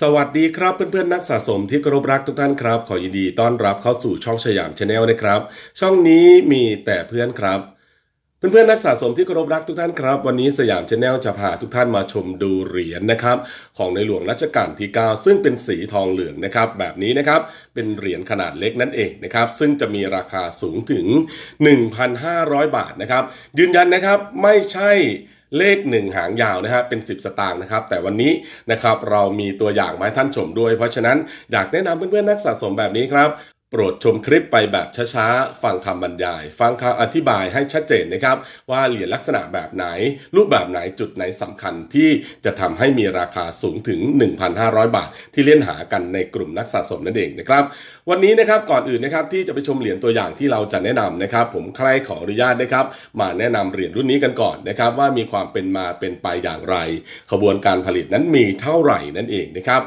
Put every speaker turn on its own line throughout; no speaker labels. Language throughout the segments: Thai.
สวัสดีครับเพื่อนๆนักสะสมที่เคารพรักทุกท่านครับ ขอยินดีต้อนรับเข้าสู่ช่องสยามชาแนลนะครับ ช่องนี้มีแต่เพื่อนครับ เพื่อนๆนักสะสมที่เคารพรักทุกท่านครับ วันนี้สยามชาแนลจะพาทุกท่านมาชมดูเหรียญนะครับ ของในหลวงรัชกาลที่ 9 ซึ่งเป็นสีทองเหลืองนะครับ แบบนี้นะครับเป็นเหรียญขนาดเล็กนั่นเองนะครับ ซึ่งจะมีราคาสูงถึง 1,500 บาทนะครับ ยืนยันนะครับไม่ใช่ เลขหนึ่งหางยาวนะฮะเป็น 10 สตางค์นะครับ แต่วันนี้นะครับเรามีตัวอย่างมาให้ท่านชมด้วย เพราะฉะนั้นอยากแนะนำเพื่อนๆนักสะสมแบบนี้ครับ โปรดชมคลิปไปแบบช้าๆ ฟังคำบรรยาย ฟังคำอธิบายให้ชัดเจนนะครับ ว่าเหรียญลักษณะแบบไหน รูปแบบไหนจุดไหนสำคัญที่จะทำให้มีราคาสูงถึง 1,500 บาท ที่เล่นหากันในกลุ่มนักสะสมนั่นเองนะครับ วันนี้นะครับก่อนอื่นนะครับที่จะไปชมเหรียญตัวอย่างที่เราจะแนะนำนะครับ ผมใครขออนุญาตนะครับ มาแนะนำเหรียญรุ่นนี้กันก่อนนะครับ ว่ามีความเป็นมาเป็นไปอย่างไรขบวนการผลิตนั้นมีเท่าไหร่นั่นเองนะครับ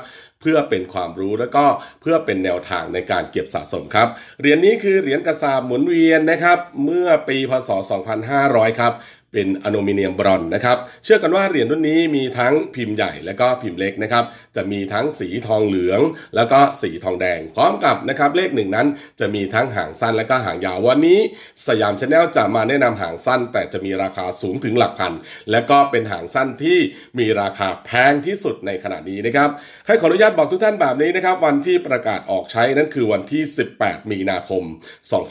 พื่อเป็นความรู้แล้วก็เพื่อเป็นแนวทางในการเก็บสะสมครับเหรียญนี้คือเหรียญกระสาบหมุนเวียนนะครับ เมื่อปีพศ 2500 ครับ เป็นอลูมิเนียมบรอนนะครับ เชื่อกันว่าเหรียญรุ่นนี้มีทั้งพิมพ์ใหญ่และก็พิมพ์เล็กนะครับ จะมีทั้งสีทองเหลือง แล้วก็สีทองแดง พร้อมกับนะครับเลขหนึ่งนั้นจะมีทั้งหางสั้นและก็หางยาววันนี้ สยามชาแนลจะมาแนะนำหางสั้น แต่จะมีราคาสูงถึงหลักพัน และก็เป็นหางสั้นที่มีราคาแพงที่สุดในขณะนี้นะครับใครขออนุญาตบอกทุกท่านแบบนี้นะครับวันที่ประกาศออกใช้นั่นคือวันที่ 18 มีนาคม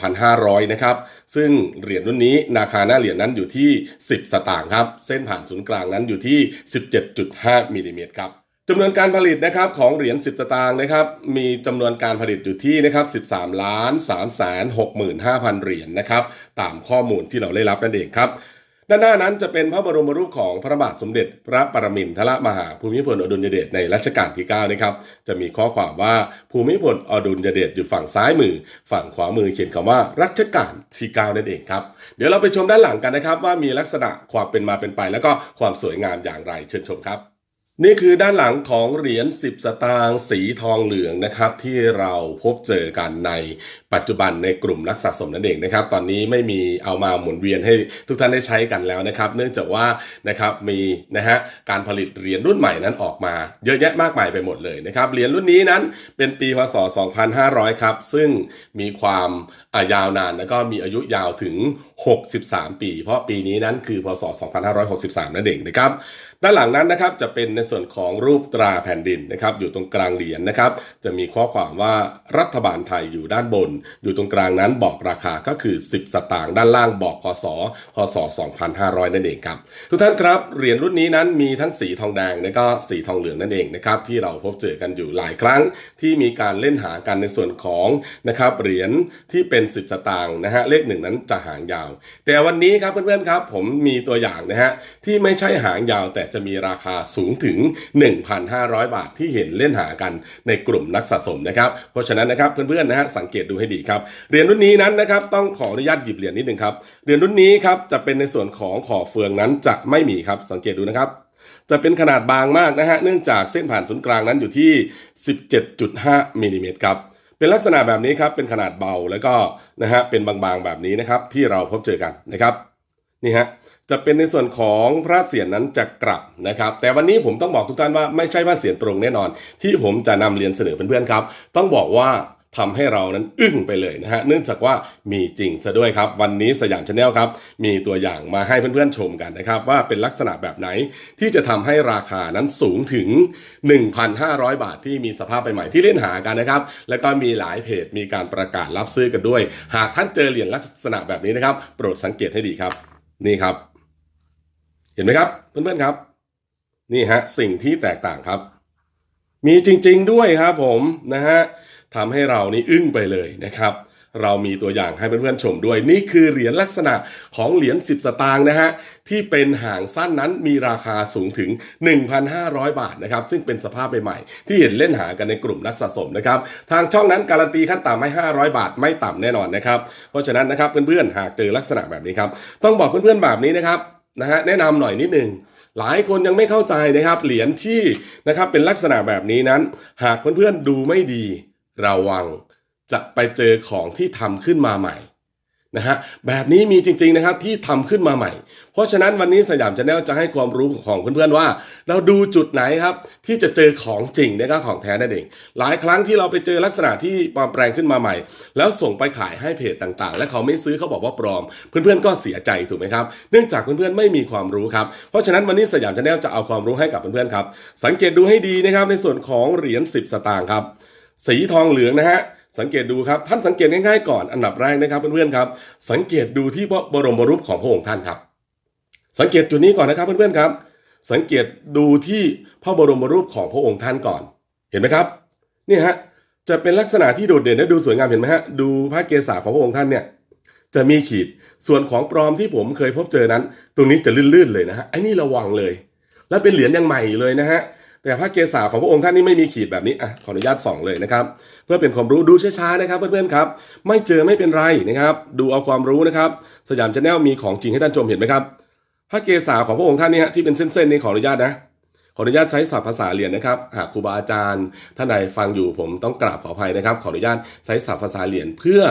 2500 นะครับ ซึ่งเหรียญรุ่นนี้ราคาหน้าเหรียญนั้นอยู่ที่10 สตางค์ครับ เส้นผ่านศูนย์กลางนั้นอยู่ที่ 17.5มิลลิเมตรครับจำนวนการผลิตนะครับของเหรียญ 10สตางค์นะครับมีจำนวนการผลิตอยู่ที่นะครับ13ล้าน3แสน65,000 เหรียญนะครับตามข้อมูลที่เราได้รับนั่นเองครับ ด้านหน้านั้นจะเป็นพระบรมรูปของพระบาทสมเด็จพระปรมินทรมหาภูมิพลอดุลยเดชในรัชกาลที่9นะครับจะมีข้อความว่าภูมิพลอดุลยเดชอยู่ฝั่งซ้ายมือ ฝั่งขวามือเขียนคำว่ารัชกาลที่9นั่นเองครับเดี๋ยวเราไปชมด้านหลังกันนะครับ ว่ามีลักษณะความเป็นมาเป็นไป แล้วก็ความสวยงามอย่างไรเชิญชมครับ นี่คือด้านหลังของเหรียญ 10 สตางค์สีทองเหลืองนะครับ ที่เราพบเจอกันในปัจจุบันในกลุ่มนักสะสมนั่นเองนะครับ ตอนนี้ไม่มีเอามาหมุนเวียนให้ทุกท่านได้ใช้กันแล้วนะครับ เนื่องจากว่านะครับมีนะฮะการผลิตเหรียญรุ่นใหม่นั้นออกมา เยอะแยะมากมายไปหมดเลยนะครับเหรียญรุ่นนี้นั้นเป็นปีพศ 2500 ครับ ซึ่งมีความอายาวนานแล้วก็มีอายุยาวถึง 63 ปี เพราะปีนี้นั้นคือพศ 2563 นั่นเองนะครับ ด้านหลังนั้นนะครับจะเป็นในส่วนของรูปตราแผ่นดินนะครับอยู่ตรงกลางเหรียญนะครับ จะมีข้อความว่ารัฐบาลไทยอยู่ด้านบน อยู่ตรงกลางนั้นบอกราคาก็คือ 10 สตางค์ด้านล่างบอกพศพศ 2500 นั่นเองครับ ทุกท่านครับเหรียญรุ่นนี้นั้นมีทั้งสีทองแดงและก็สีทองเหลืองนั่นเองนะครับที่เราพบเจอกันอยู่หลายครั้ง ที่มีการเล่นหากันในส่วนของนะครับเหรียญที่เป็น 10 สตางค์นะฮะเลขหนึ่งนั้นจะหางยาว แต่วันนี้ครับเพื่อนๆครับผมมีตัวอย่างนะฮะที่ไม่ใช่หางยาวแต่จะมีราคาสูงถึง 1,500 บาทที่เห็นเล่นหากันในกลุ่มนักสะสมนะครับ เพราะฉะนั้นนะครับเพื่อนๆนะฮะสังเกตดูให้ดีครับเหรียญรุ่นนี้นั้นนะครับต้องขออนุญาตหยิบเหรียญนิดนึงครับเหรียญรุ่นนี้ครับจะเป็นในส่วนของขอเฟืองนั้นจะไม่มีครับสังเกตดูนะครับจะเป็นขนาดบางมากนะฮะเนื่องจากเส้นผ่านศูนย์กลางนั้นอยู่ที่ 17.5มิลลิเมตรครับเป็นลักษณะแบบนี้ครับเป็นขนาดเบาแล้วก็นะฮะเป็นบางๆแบบนี้นะครับที่เราพบเจอกันนะครับนี่ฮะ จะเป็นในส่วนของพระเศียรนั้นจะกลับนะครับ แต่วันนี้ผมต้องบอกทุกท่านว่าไม่ใช่พระเศียรตรงแน่นอน ที่ผมจะนำเรียนเสนอเพื่อนๆครับ ต้องบอกว่าทำให้เรานั้นอึ้งไปเลยนะฮะเนื่องจากว่ามีจริงซะด้วยครับ วันนี้สยามชาแนลครับ มีตัวอย่างมาให้เพื่อนๆชมกันนะครับ ว่าเป็นลักษณะแบบไหนที่จะทำให้ราคานั้นสูงถึง 1,500 บาทที่มีสภาพใหม่ๆที่เล่นหากันนะครับ แล้วก็มีหลายเพจมีการประกาศรับซื้อกันด้วย หากท่านเจอเหรียญลักษณะแบบนี้นะครับ โปรดสังเกตให้ดีครับ นี่ครับ เห็นไหมครับ เพื่อนๆครับ นี่ฮะสิ่งที่แตกต่างครับ มีจริงๆด้วยครับผมนะฮะทำให้เรานี่อึ้งไปเลยนะครับ เรามีตัวอย่างให้เพื่อนๆชมด้วย นี่คือเหรียญลักษณะของเหรียญ10 สตางค์นะฮะที่เป็นหางสั้นนั้นมีราคาสูงถึง 1,500 บาทนะครับ ซึ่งเป็นสภาพใหม่ๆที่เห็นเล่นหากันในกลุ่มนักสะสมนะครับ ทางช่องนั้นการันตีขั้นต่ำให้ 500 บาทไม่ต่ำแน่นอนนะครับ เพราะฉะนั้นนะครับเพื่อนๆหากเจอลักษณะแบบนี้ครับต้องบอกเพื่อนๆแบบนี้นะครับ นะฮะแนะนำหน่อยนิดหนึ่งหลายคนยังไม่เข้าใจนะครับ เหรียญที่นะครับเป็นลักษณะแบบนี้นั้น หากเพื่อนๆดูไม่ดี ระวังจะไปเจอของที่ทำขึ้นมาใหม่ นะฮะแบบนี้มีจริงๆนะครับที่ทำขึ้นมาใหม่ เพราะฉะนั้นวันนี้สยามชาแนลจะให้ความรู้ของเพื่อนๆว่า เราดูจุดไหนครับที่จะเจอของจริงนะครับของแท้นั่นเองหลายครั้งที่เราไปเจอลักษณะที่ปลอมแปลงขึ้นมาใหม่ แล้วส่งไปขายให้เพจต่างๆ และเขาไม่ซื้อเขาบอกว่าปลอม เพื่อนๆก็เสียใจถูกไหมครับเนื่องจากเพื่อนๆไม่มีความรู้ครับเพราะฉะนั้นวันนี้สยามชาแนลจะเอาความรู้ให้กับเพื่อนๆครับสังเกตดูให้ดีนะครับในส่วนของเหรียญ10 สตางค์ครับสีทองเหลืองนะฮะ สังเกตดูครับท่านสังเกตง่ายๆก่อนอันดับแรกนะครับเพื่อนๆครับ สังเกตดูที่บรมรูปของพระองค์ท่านครับ สังเกตจุดนี้ก่อนนะครับเพื่อนๆครับ สังเกตดูที่พระบรมรูปของพระองค์ท่านก่อน เห็นไหมครับนี่ฮะจะเป็นลักษณะที่โดดเด่นและดูสวยงามเห็นไหมฮะดูพระเกศาของพระองค์ท่านเนี่ยจะมีขีดส่วนของปลอมที่ผมเคยพบเจอนั้น ตรงนี้จะลื่นๆเลยนะฮะไอ้นี่ระวังเลย และเป็นเหรียญยังใหม่เลยนะฮะ แต่พระเกศาของพระองค์ท่านนี่ไม่มีขีดแบบนี้อะขออนุญาตส่องเลยนะครับ เพื่อเป็นความรู้ดูช้าๆนะครับ เพื่อนๆครับ ไม่เจอไม่เป็นไรนะครับ ดูเอาความรู้นะครับ สยามชาแนลมีของจริงให้ท่านชมเห็นไหมครับพระเกศาของพระองค์ท่านเนี่ยที่เป็นเส้นๆนี่ขออนุญาตนะขออนุญาตใช้ศัพท์ภาษาเรียญนะครับ หากครูบาอาจารย์ท่านใดฟังอยู่ผมต้องกราบขออภัยนะครับ ขออนุญาตใช้ศัพท์ภาษาเรียญเพื่อ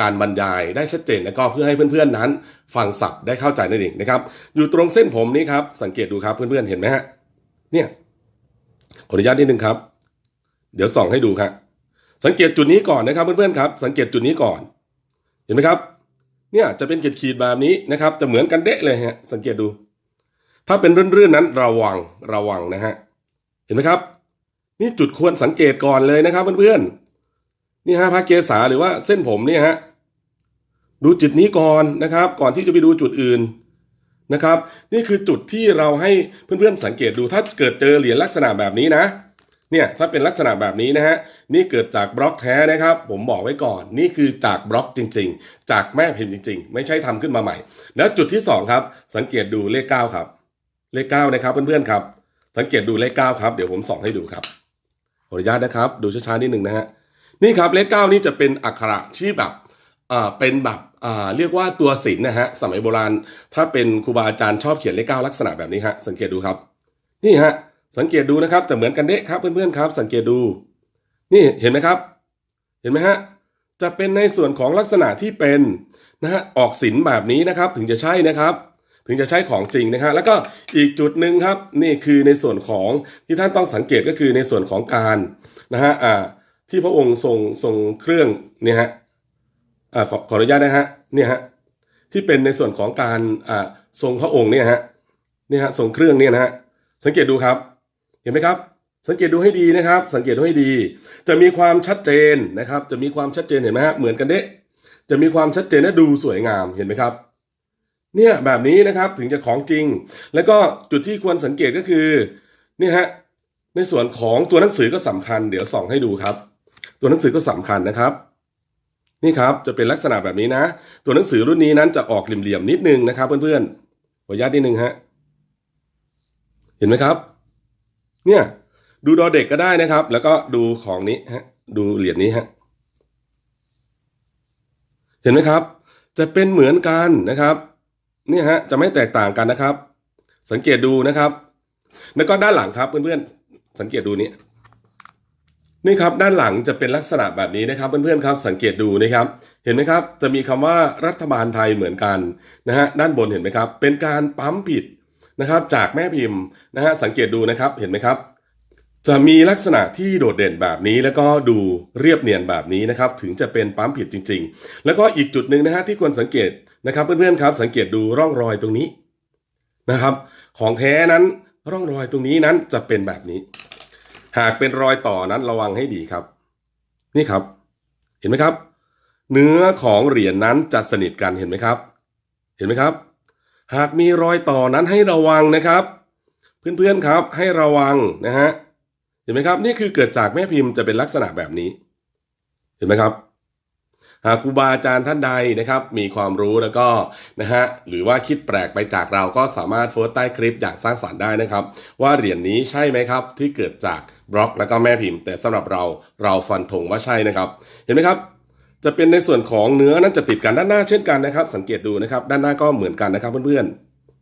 การบรรยายได้ชัดเจนและก็เพื่อให้เพื่อนๆนั้น ฟังศัพท์ได้เข้าใจนั่นเองนะครับ อยู่ตรงเส้นผมนี้ครับสังเกตดูครับเพื่อนๆเห็นไหมฮะเนี่ย ออนุญาตนิดนึงครับ เดี๋ยวส่องให้ดูครับสังเกตจุดนี้ก่อนนะครับ เพื่อนๆครับ สังเกตจุดนี้ก่อน เห็นไหมครับ เนี่ยจะเป็นขีดๆแบบนี้นะครับ จะเหมือนกันเดะเลยฮะสังเกตดู ถ้าเป็นเรื่อนๆนั้นระวังระวังนะฮะเห็นไหมครับ นี่จุดควรสังเกตก่อนเลยนะครับเพื่อนๆนี่ฮะพระเกศาหรือว่าเส้นผมเนี่ยฮะดูจุดนี้ก่อนนะครับ ก่อนที่จะไปดูจุดอื่น นะครับ นี่คือจุดที่เราให้เพื่อนๆสังเกตดูถ้าเกิดเจอเหรียญลักษณะแบบนี้นะเนี่ยถ้าเป็นลักษณะแบบนี้นะฮะนี่เกิดจากบล็อกแท้นะครับ ผมบอกไว้ก่อน นี่คือจากบล็อกจริง ๆ จากแม่พิมพ์จริง ๆ ไม่ใช่ทำขึ้นมาใหม่ แล้วจุดที่สองครับ สังเกตดูเลขเก้าครับ เลขเก้านะครับเพื่อนๆครับ สังเกตดูเลขเก้าครับ เดี๋ยวผมส่องให้ดูครับขออนุญาตนะครับ ดูช้าๆนิดหนึ่งนะฮะนี่ครับเลขเก้านี่จะเป็นอักขระที่แบบ เป็นแบบอ่าเรียกว่าตัวศิลป์นะฮะสมัยโบราณ ถ้าเป็นครูบาอาจารย์ชอบเขียนเลขเก้าลักษณะแบบนี้ฮะสังเกตดูครับ นี่ฮะสังเกตดูนะครับจะเหมือนกันเด้ครับเพื่อนๆครับ สังเกตดู นี่เห็นไหมครับ เห็นไหมฮะจะเป็นในส่วนของลักษณะที่เป็นนะฮะออกศิลป์แบบนี้นะครับ ถึงจะใช่นะครับ ถึงจะใช้ของจริงนะฮะแล้วก็อีกจุดหนึ่งครับ นี่คือในส่วนของที่ท่านต้องสังเกตก็คือในส่วนของการนะฮะอ่าที่พระองค์ทรงทรงเครื่องเนี่ยฮะ อขอขออนุญาตนะฮะเนี่ยฮะที่เป็นในส่วนของการอ่าทรงพระองค์เนี่ยฮะเนี่ยฮะทรงเครื่องเนี่ยนะฮะสังเกตดูครับเห็นไหมครับ สังเกตดูให้ดีนะครับ สังเกตดูให้ดี จะมีความชัดเจนนะครับ จะมีความชัดเจนเห็นไหมฮะเหมือนกันเด้จะมีความชัดเจนและดูสวยงามเห็นไหมครับเนี่ยแบบนี้นะครับถึงจะของจริง แล้วก็จุดที่ควรสังเกตก็คือนี่ฮะในส่วนของตัวหนังสือก็สำคัญ เดี๋ยวส่องให้ดูครับ ตัวหนังสือก็สำคัญนะครับ นี่ครับจะเป็นลักษณะแบบนี้นะ ตัวหนังสือรุ่นนี้นั้นจะออกเหลี่ยมๆนิดนึงนะครับ เพื่อนๆขออนุญาตนิดนึงฮะเห็นไหมครับ เนี่ย ดูดอเด็กก็ได้นะครับ แล้วก็ดูของนี้ฮะ ดูเหรียญนี้ฮะเห็นไหมครับ จะเป็นเหมือนกันนะครับเนี่ยฮะจะไม่แตกต่างกันนะครับ สังเกตดูนะครับ แล้วก็ด้านหลังครับเพื่อนๆสังเกตดูนี้ นี่ครับด้านหลังจะเป็นลักษณะแบบนี้นะครับ เพื่อนๆครับสังเกตดูนะครับ เห็นไหมครับจะมีคำว่ารัฐบาลไทยเหมือนกันนะฮะด้านบนเห็นไหมครับ เป็นการปั๊มผิดนะครับ จากแม่พิมพ์นะฮะสังเกตดูนะครับเห็นไหมครับ จะมีลักษณะที่โดดเด่นแบบนี้ แล้วก็ดูเรียบเนียนแบบนี้นะครับ ถึงจะเป็นปั๊มผิดจริง ๆ แล้วก็อีกจุดหนึ่งนะฮะที่ควรสังเกตนะครับเพื่อนๆครับ สังเกตดูร่องรอยตรงนี้นะครับ ของแท้นั้นร่องรอยตรงนี้นั้นจะเป็นแบบนี้ หากเป็นรอยต่อนั้นระวังให้ดีครับ นี่ครับ เห็นไหมครับ เนื้อของเหรียญนั้นจะสนิทกันเห็นไหมครับ เห็นไหมครับ หากมีรอยต่อนั้นให้ระวังนะครับ เพื่อนๆครับให้ระวังนะฮะเห็นไหมครับ นี่คือเกิดจากแม่พิมพ์จะเป็นลักษณะแบบนี้ เห็นไหมครับ หากครูบาอาจารย์ท่านใดนะครับ มีความรู้แล้วก็นะฮะหรือว่าคิดแปลกไปจากเราก็สามารถโพสต์ใต้คลิปอย่างสร้างสรรค์ได้นะครับ ว่าเหรียญนี้ใช่ไหมครับ ที่เกิดจากบล็อกแล้วก็แม่พิมพ์ แต่สำหรับเราเราฟันธงว่าใช่นะครับ เห็นไหมครับจะเป็นในส่วนของเนื้อนั้นจะติดกันด้านหน้าเช่นกันนะครับ สังเกตดูนะครับ ด้านหน้าก็เหมือนกันนะครับเพื่อน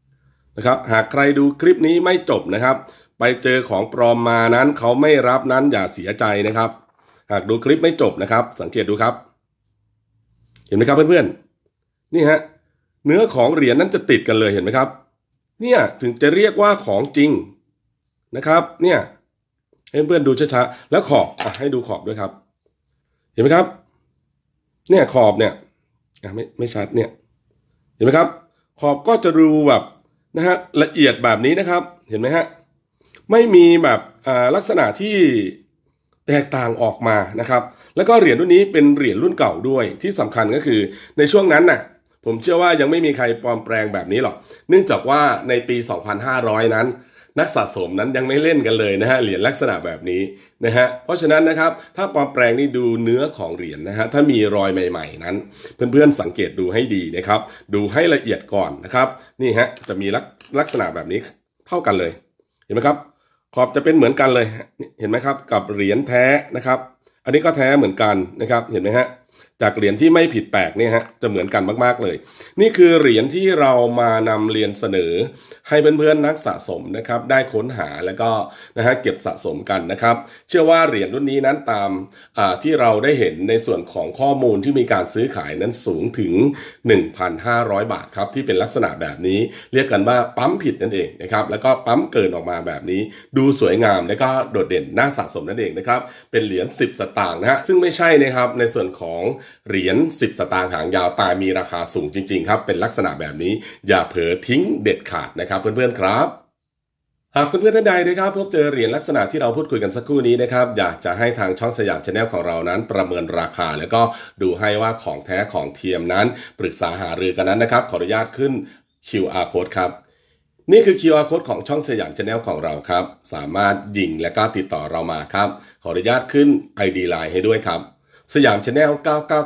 ๆนะครับ หากใครดูคลิปนี้ไม่จบนะครับ ไปเจอของปลอมมานั้นเขาไม่รับนั้นอย่าเสียใจนะครับ หากดูคลิปไม่จบนะครับ สังเกตดูครับ ห็นไหมครับเพื่อนนี่ฮะเนื้อของเหรียญนั้นจะติดกันเลยเห็นไหมครับ เนี่ยถึงจะเรียกว่าของจริงนะครับเนี่ยให้เพื่อนๆดูช้าๆแล้วขอบอให้ดูขอบด้วยครับ เห็นไหมครับ เนี่ยขอบเนี่ยไม่ไม่ชัดเนี่ย เห็นไหมครับ ขอบก็จะดูแบบนะฮะละเอียดแบบนี้นะครับ เห็นไหมฮะไม่มีแบบลักษณะที่ แตกต่างออกมานะครับ แล้วก็เหรียญรุ่นนี้เป็นเหรียญรุ่นเก่าด้วยที่สำคัญก็คือในช่วงนั้นน่ะผมเชื่อว่ายังไม่มีใครปลอมแปลงแบบนี้หรอก เนื่องจากว่าในปี 2500 นั้น นักสะสมนั้นยังไม่เล่นกันเลยนะฮะเหรียญลักษณะแบบนี้นะฮะเพราะฉะนั้นนะครับถ้าปลอมแปลงนี่ดูเนื้อของเหรียญนะฮะถ้ามีรอยใหม่ ๆ นั้น เพื่อนๆสังเกตดูให้ดีนะครับ ดูให้ละเอียดก่อนนะครับ นี่ฮะจะมีลักษณะแบบนี้เท่ากันเลยเห็นไหมครับ ขอบจะเป็นเหมือนกันเลย เห็นไหมครับ กับเหรียญแท้นะครับ อันนี้ก็แท้เหมือนกันนะครับ เห็นไหมฮะ จากเหรียญที่ไม่ผิดแปลกเนี่ยฮะจะเหมือนกันมากๆเลย นี่คือเหรียญที่เรามานำเรียนเสนอ ให้เพื่อนๆนักสะสมนะครับได้ค้นหาแล้วก็นะฮะเก็บสะสมกันนะครับ เชื่อว่าเหรียญรุ่นนี้นั้นตามอ่าที่เราได้เห็นในส่วนของข้อมูลที่มีการซื้อขายนั้นสูงถึง 1,500 บาทครับที่เป็นลักษณะแบบนี้ เรียกกันว่าปั๊มผิดนั่นเองนะครับแล้วก็ปั๊มเกินออกมาแบบนี้ ดูสวยงามและก็โดดเด่นน่าสะสมนั่นเองนะครับเป็นเหรียญ10 สตางค์นะฮะซึ่งไม่ใช่นะครับในส่วนของเหรียญ10 สตางค์หางยาวแต่มีราคาสูงจริงๆครับ เป็นลักษณะแบบนี้อย่าเผลอทิ้งเด็ดขาดนะครับเพื่อนๆครับหากเพื่อนๆท่านใดนะครับพบเจอเหรียญลักษณะที่เราพูดคุยกันสักครู่นี้นะครับอยากจะให้ทางช่องสยามชาแนลของเรานั้นประเมินราคา แล้วก็ดูให้ว่าของแท้ของเทียมนั้น ปรึกษาหารือกันนั้นนะครับขออนุญาตขึ้น QR code ครับนี่คือ QR code ของช่องสยามชาแนลของเราครับ สามารถยิงและก็ติดต่อเรามาครับ ขออนุญาตขึ้น ID Line ให้ด้วยครับ สยามชาแนล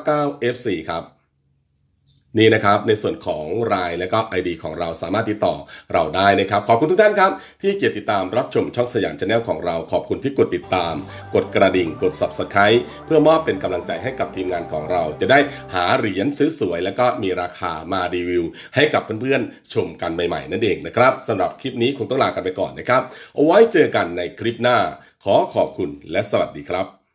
999 FC ครับ นี่นะครับในส่วนของรายและก็ ID ของเราสามารถติดต่อเราได้นะครับ ขอบคุณทุกท่านครับ ที่เกียรติดตามรับชมช่องสยามชาแนลของเรา ขอบคุณที่กดติดตาม กดกระดิ่ง กด Subscribe เพื่อมอบเป็นกำลังใจให้กับทีมงานของเรา จะได้หาเหรียญสวยๆแล้วก็มีราคามารีวิว ให้กับเพื่อนๆชมกันใหม่ๆนั่นเองนะครับสำหรับคลิปนี้คงต้องลากันไปก่อนนะครับเอาไว้เจอกันในคลิปหน้า ขอขอบคุณและสวัสดีครับ